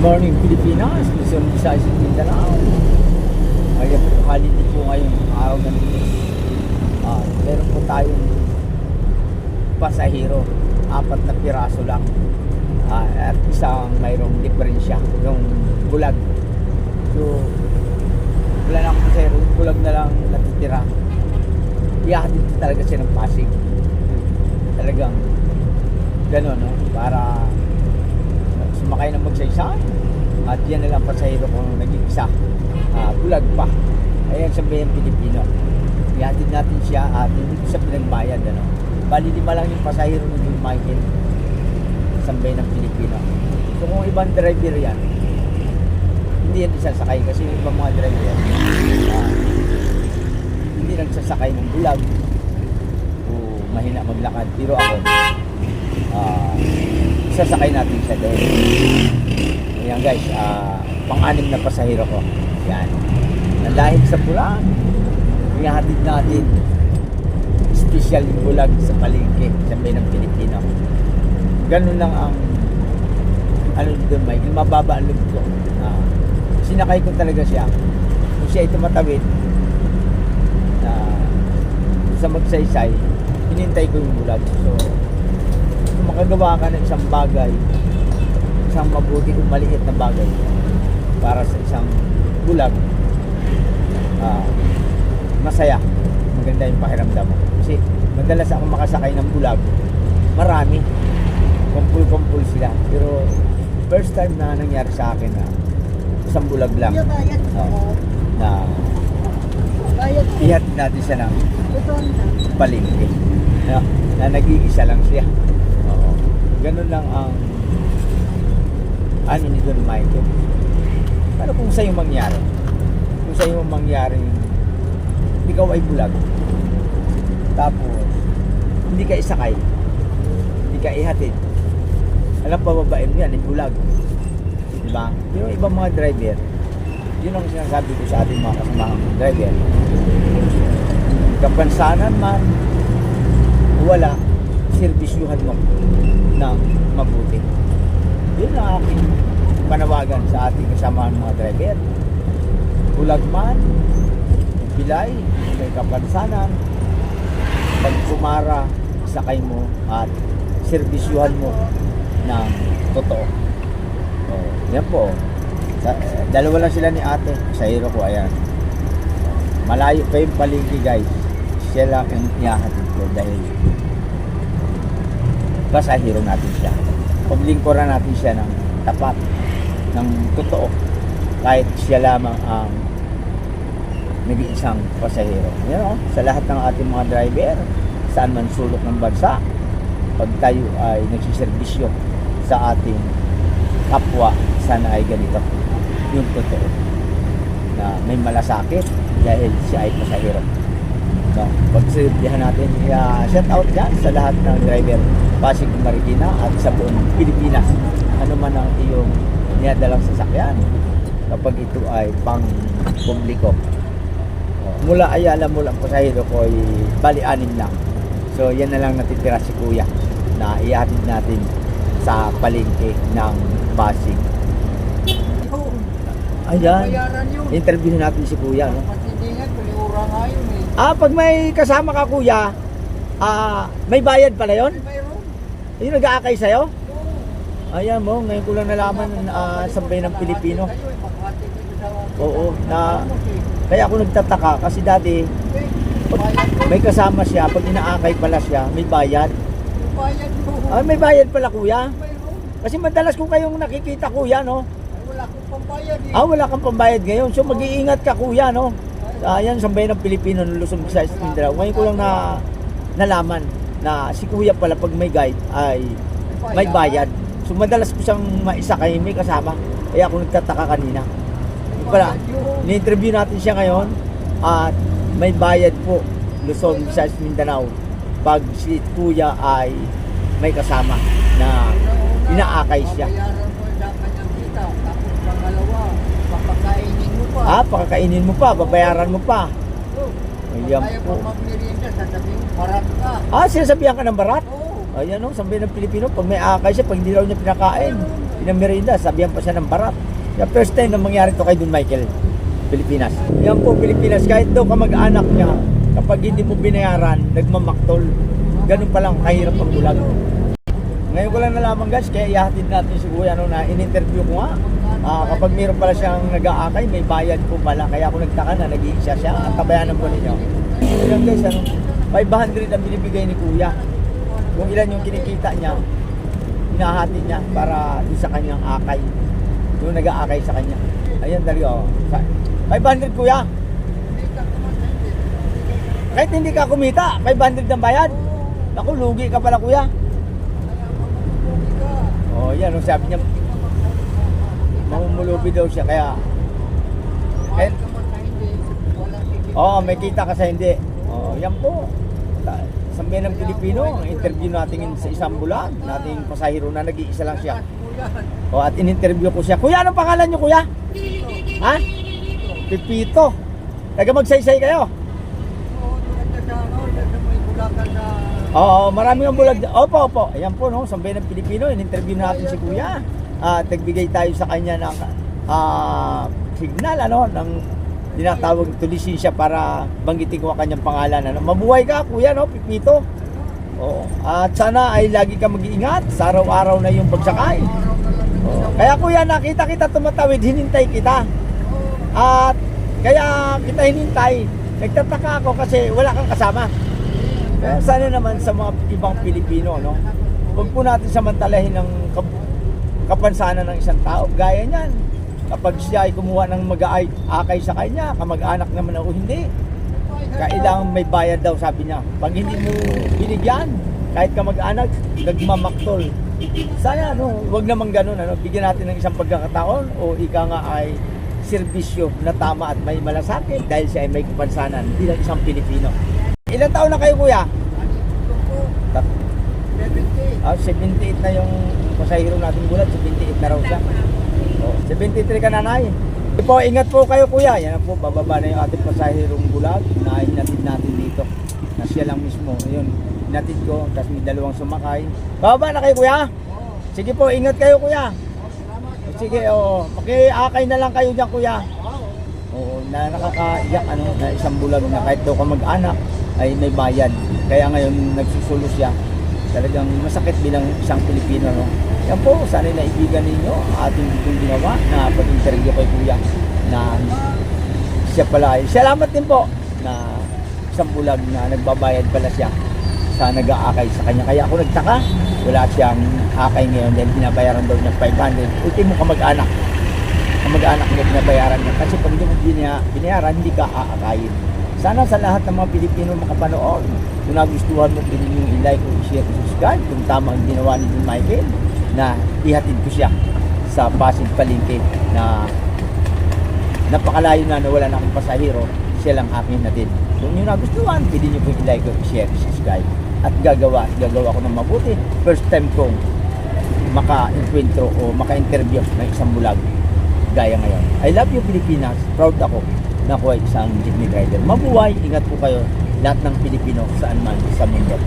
morning Pilipinas, Luzon, Visayas, Mindanao. Ngayon po, holiday po ngayong araw ng Diyos. Ah, meron po tayong pasahero, apat na piraso lang. Ah, at isang mayroong diferensya, yung bulag. So, wala na akong pasahero, bulag na lang natitira. Iyahatid talaga siya ng Pasig. Talagang gano'n, no? Para sumakay ng magsaysay at yan na lang pasahero kung nag-iisa Ah, bulag pa. Ayan sabihin Pilipino. Ihatid natin siya at hindi ko siya pinagbayad ano. bali lima lang yung pasahero ng John Michael sabihin ng Pilipino. So kung ibang driver yan hindi yan isasakay kasi yung ibang mga driver yan ah, hindi nagsasakay ng bulag o mahina maglakad. Pero ako ah, sasakay natin siya doon. Ayan guys, ah, pang-anim na pasahero ko. Yan. Na dahil sa bulag, ihahatid natin special bulag sa palengke sa ng Pilipino. Ganun lang ang ano doon may mababa ang loob ko. Ah, sinakay ko talaga siya. Kung siya ay tumatawid na sa magsaysay, hinintay ko yung bulag. So, makagawa ka ng isang bagay, isang mabuti kung maliit na bagay para sa isang bulag, ah, masaya. Maganda yung pakiramdam mo. Kasi madalas ako makasakay ng bulag, marami. Kumpul-kumpul sila. Pero first time na nangyari sa akin na isang bulag lang ko. na ihatid natin siya ng palengke. Na, na nag-iisa lang siya. Ganun lang ang ano ni Don Michael. Pero kung sa'yo mangyari, kung sa'yo mangyari, ikaw ay bulag. Tapos, hindi ka isakay, hindi ka ihatid. Alam pa babae mo yan, bulag. Diba? Yung ibang mga driver, yun ang sinasabi ko sa ating mga kasamahang driver kapansanan man wala serbisyuhan mo ng mabuti. Yun ang aking panawagan sa ating kasamahan mga driver. Bulag man bilay may kapansanan pag kumara sakay mo at serbisyuhan mo ng totoo. Oh, yan po. Sa, dalawa lang sila ni ate sa hero ko ayan. Malayo pa yung paligi guys. Siya lang ang ihahatid ko dahil pasahero natin siya. Paglingkuran natin siya ng tapat ng totoo. Kahit siya lamang ang nag-iisang pasahero. You know, sa lahat ng ating mga driver saan man sulok ng bansa pag tayo ay nagsiservisyo sa ating kapwa sana ay ganito. Yung totoo na may malasakit dahil siya ay pasahero. No, pagsilbihan natin, uh, shout out dyan sa lahat ng driver Pasig Marikina at sa buong Pilipinas. Ano man ang iyong niyadalang sasakyan kapag ito ay pang publiko. Mula Ayala, mula pasahero ko ay bali anim lang. So yan na lang natitira si Kuya na ihatid natin sa palengke ng Pasig. Ayan. Interview natin si Kuya. No? Matindingan, kuliura nga yun eh. Ah, pag may kasama ka kuya, ah, may bayad pala yon? Yung nag-aakay sa'yo? Ayan mo, ngayon ko lang nalaman uh, sabay ng Pilipino. Oo, na-. Kaya ako nagtataka kasi dati may kasama siya, pag inaakay pala siya, may bayad. Bayad mo. Ah, may bayad pala kuya. Kasi madalas ko kayong nakikita kuya, no? Wala akong pambayad eh. Ah, wala kang pambayad ngayon. So mag-iingat ka kuya, no? Ayan, sabay ng Pilipino ng Luzon, Visayas, Mindanao. Ngayon ko lang na nalaman na si kuya pala pag may guide ay may bayad. So madalas ko siyang maisakay, may kasama. Kaya ako nagtataka kanina. Yung pala, ni-interview natin siya ngayon at may bayad po Luzon, Visayas, Mindanao pag si kuya ay may kasama na inaakay siya. Babayaran mo sa kanyang kita. Tapos pangalawa, pa. ah, pakakainin mo pa, babayaran mo pa. Ayan po. Ah, sinasabihan ka ng barat? Ayan o, sabi ng Pilipino, pag may akay siya, pag hindi daw niya pinakain. Pinamerinda, sabihan pa siya ng barat. The first time na mangyari to kay Don Michael, Pilipinas. Yan po, Pilipinas, kahit daw ka mag-anak niya, kapag hindi mo binayaran, nagmamaktol. Ganun pa lang kahirap ang bulag. Ngayon ko lang nalaman guys, kaya ihatid natin si Kuya no, na in-interview ko nga. Ah, kapag meron pala siyang nag-aakay, may bayad po pala. Kaya ako nagtaka na nag-iisa siya. Ang tabayanan po ninyo. Ayan guys, ano, 500 ang binibigay ni Kuya. Kung ilan yung kinikita niya, hinahati niya para sa kanyang akay. Yung nag-aakay sa kanya. Ayan dali oh. Sa- 500 Kuya. Kahit hindi ka kumita, 500 ang bayad. Naku, lugi ka pala Kuya. Oh, yan, oh, sabi niya, mamumulubi daw siya, kaya, eh, oh, may kita ka sa hindi. Oh, yan po. Sambihan ng Pilipino, interview natin sa isang bulan, nating pasahero na nag-iisa lang siya. Oh, at in-interview ko siya. Kuya, anong pangalan niyo, kuya? Ha? Pipito. Taga magsaysay kayo? Oo, marami ang bulag. Opo, opo. Ayan po, no? Sambay ng Pilipino. In-interview natin si Kuya. At nagbigay tayo sa kanya ng ah, signal, ano? Ng tinatawag tulisin siya para banggitin ko ang kanyang pangalan. Ano? Mabuhay ka, Kuya, no? Pipito. Oo. At sana ay lagi ka mag-iingat sa araw-araw na yung pagsakay. Oo. Kaya Kuya, nakita kita tumatawid, hinintay kita. At kaya kita hinintay. Nagtataka ako kasi wala kang kasama. Kaya sana naman sa mga ibang Pilipino, no? Huwag po natin samantalahin ng kap- kapansanan ng isang tao. Gaya niyan. Kapag siya ay kumuha ng mag-aakay sa kanya, kamag-anak naman ako hindi. Kailangan may bayad daw, sabi niya. Pag hindi mo binigyan, kahit kamag-anak, nagmamaktol. Sana, no, wag naman ganun, ano, bigyan natin ng isang pagkakataon o ika nga ay serbisyo na tama at may malasakit dahil siya ay may kapansanan bilang isang Pilipino. Ilan taon na kayo, kuya? Tat- Ah, 78 na yung pasahero natin gulat, 78 na raw siya. Oh, 73 ka nanay. Sige po, ingat po kayo kuya. Yan na po, bababa na yung ating pasaherong bulag. Inahin natin natin dito. Na siya lang mismo. Ayun, natid ko. Tapos may dalawang sumakay. Bababa na kayo kuya? Sige po, ingat kayo kuya. Sige, oo. Makiakay na lang kayo dyan kuya. Oo, na nakakaiyak ano, na isang bulag na kahit daw ka mag-anak ay may bayad. Kaya ngayon nagsusulo siya. Talagang masakit bilang isang Pilipino. No? Yan po, sana naibigan ninyo ating itong ginawa na pag-interview kay Kuya na siya pala ay, salamat din po na isang bulag na nagbabayad pala siya sa nag-aakay sa kanya. Kaya ako nagtaka, wala siyang akay ngayon dahil binabayaran daw niya 500. Ultimo ka mag-anak ang mag-anak mo binabayaran niya. Kasi pag hindi mo binayaran, hindi ka aakayin. Sana sa lahat ng mga Pilipino makapanood, kung nagustuhan mo, pwede nyo i-like o i-share o subscribe kung tama ang ginawa ni Michael na ihatid ko siya sa Pasig Palengke na napakalayo na nawala na akong pasahero, siya lang aking natin. Kung nyo nagustuhan, pwede nyo po i-like o i-share, subscribe. At gagawa, at gagawa ko ng mabuti. First time kong maka-encuentro o maka-interview ng isang bulag gaya ngayon. I love you Pilipinas. Proud ako na ako ay isang jeepney driver. Mabuhay, ingat po kayo lahat ng Pilipino saan man sa mundo.